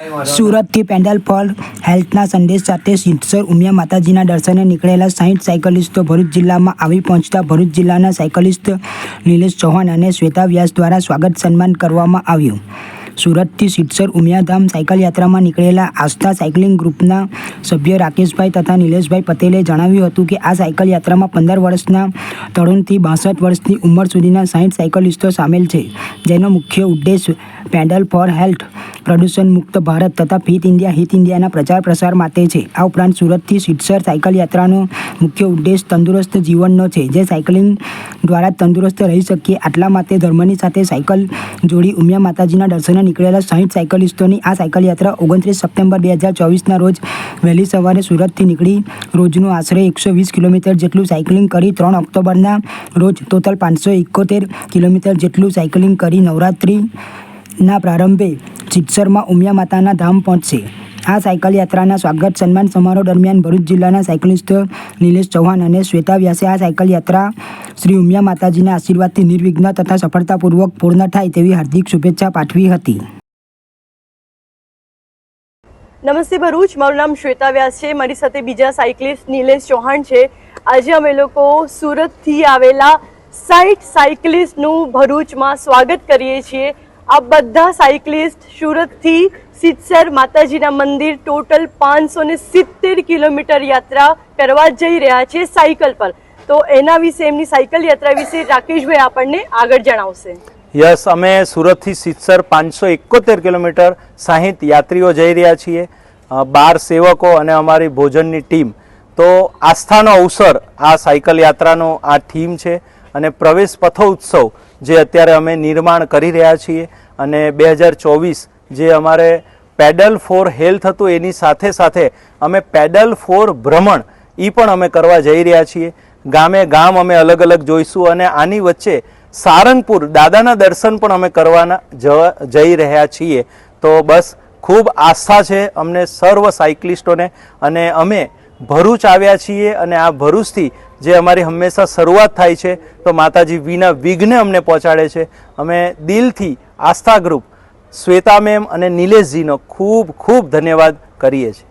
સુરતથી pedal four હેલ્થના સંદેશ સાથે સિદ્ધસર ઉમિયા માતાજીના દર્શને નીકળેલા સાહીઠ સાયકલિસ્ટો ભરૂચ જિલ્લામાં આવી પહોંચતા ભરૂચ જિલ્લાના સાયકલિસ્ટ નિલેશ ચૌહાણ અને શ્વેતા વ્યાસ દ્વારા સ્વાગત સન્માન કરવામાં આવ્યું. સુરતથી સિદ્ધસર ઉમિયાધામ સાયકલ યાત્રામાં નીકળેલા આસ્થા સાયકલિંગ ગ્રુપના સભ્ય રાકેશભાઈ તથા નિલેશભાઈ પટેલે જણાવ્યું હતું કે આ સાયકલ યાત્રામાં પંદર વર્ષના તરુણથી બાસઠ વર્ષની ઉંમર સુધીના સાહીઠ સાયકલિસ્ટો સામેલ છે, જેનો મુખ્ય ઉદ્દેશ પેન્ડલ ફોર હેલ્થ પ્રદૂષણ મુક્ત ભારત તથા ફિટ ઇન્ડિયા હિત ઇન્ડિયાના પ્રચાર પ્રસાર માટે છે. આ ઉપરાંત સુરતથી સિટસર સાયકલ યાત્રાનો મુખ્ય ઉદ્દેશ તંદુરસ્ત જીવનનો છે, જે સાયકલિંગ દ્વારા તંદુરસ્ત રહી શકીએ. આટલા માટે ધર્મની સાથે સાયકલ જોડી ઉમિયા માતાજીના દર્શને નીકળેલા સાહીઠ સાયકલિસ્ટોની આ સાયકલ યાત્રા ઓગણત્રીસ સપ્ટેમ્બર બે હજાર ચોવીસના રોજ વહેલી સવારે સુરતથી નીકળી રોજનું આશરે એકસો વીસ કિલોમીટર જેટલું સાયકલિંગ કરી ત્રણ ઓક્ટોબરના રોજ ટોટલ પાંચસો એકોતેર કિલોમીટર જેટલું સાયકલિંગ કરી નવરાત્રિના પ્રારંભે સિદ્ધસરમાં ઉમિયા માતાના ધામ પહોંચશે. આ સાયકલ યાત્રાના સ્વાગત સન્માન સમારોહ દરમિયાન ભરૂચ જિલ્લાના સાયકલિસ્ટ નિલેશ ચૌહાણ અને શ્વેતા વ્યાસે આ સાયકલ યાત્રા શ્રી ઉમિયા માતાજીના આશીર્વાદથી નિર્વિઘ્ન તથા સફળતાપૂર્વક પૂર્ણ થાય તેવી હાર્દિક શુભેચ્છા પાઠવી હતી. નમસ્તે ભરૂચ, મારું નામ શ્વેતા વ્યાસ છે. મારી સાથે બીજા સાયકલિસ્ટ નિલેશ ચૌહાણ છે. આજે અમે લોકો સુરતથી આવેલા સાઈઠ સાયકલિસ્ટનું ભરૂચમાં સ્વાગત કરીએ છીએ. આ બધા સાયકલિસ્ટ સુરતથી સિત્સર માતાજીના મંદિર ટોટલ પાંચસો ને સિત્તેર કિલોમીટર યાત્રા કરવા જઈ રહ્યા છે સાયકલ પર. તો એના વિશે, એમની સાયકલ યાત્રા વિશે રાકેશભાઈ આપણને આગળ જણાવશે. યસ, અમે સુરતથી સિત્સર પાંચસો એકોતેર કિલોમીટર સાહીઠ યાત્રીઓ જઈ રહ્યા છીએ બાર સેવકો અને અમારી ભોજનની ટીમ. તો આસ્થાનો અવસર આ સાયકલ યાત્રાનો આ થીમ છે. અને પ્રવેશ પથોત્સવ જે અત્યારે અમે નિર્માણ કરી રહ્યા છીએ અને બે હજાર ચોવીસ જે અમારે પેડલ ફોર હેલ્થ હતું એની સાથે સાથે અમે પેડલ ફોર ભ્રમણ એ પણ અમે કરવા જઈ રહ્યા છીએ. ગામે ગામ અમે અલગ અલગ જોઈશું અને આની વચ્ચે સારંગપુર દાદાના દર્શન પણ અમે કરવાના જઈ રહ્યા છીએ. તો બસ ખૂબ આસ્થા છે અમને સર્વ સાયકલિસ્ટોને અને અમે ભરૂચ આવ્યા છીએ અને આ ભરૂચથી જે અમારી હંમેશા શરૂઆત થાય છે, તો માતાજી વિના વિઘ્ને અમને પહોંચાડે છે. અમે દિલથી આસ્થા ગ્રુપ શ્વેતા મેમ અને નિલેશજીનો ખૂબ ખૂબ ધન્યવાદ કરીએ છીએ.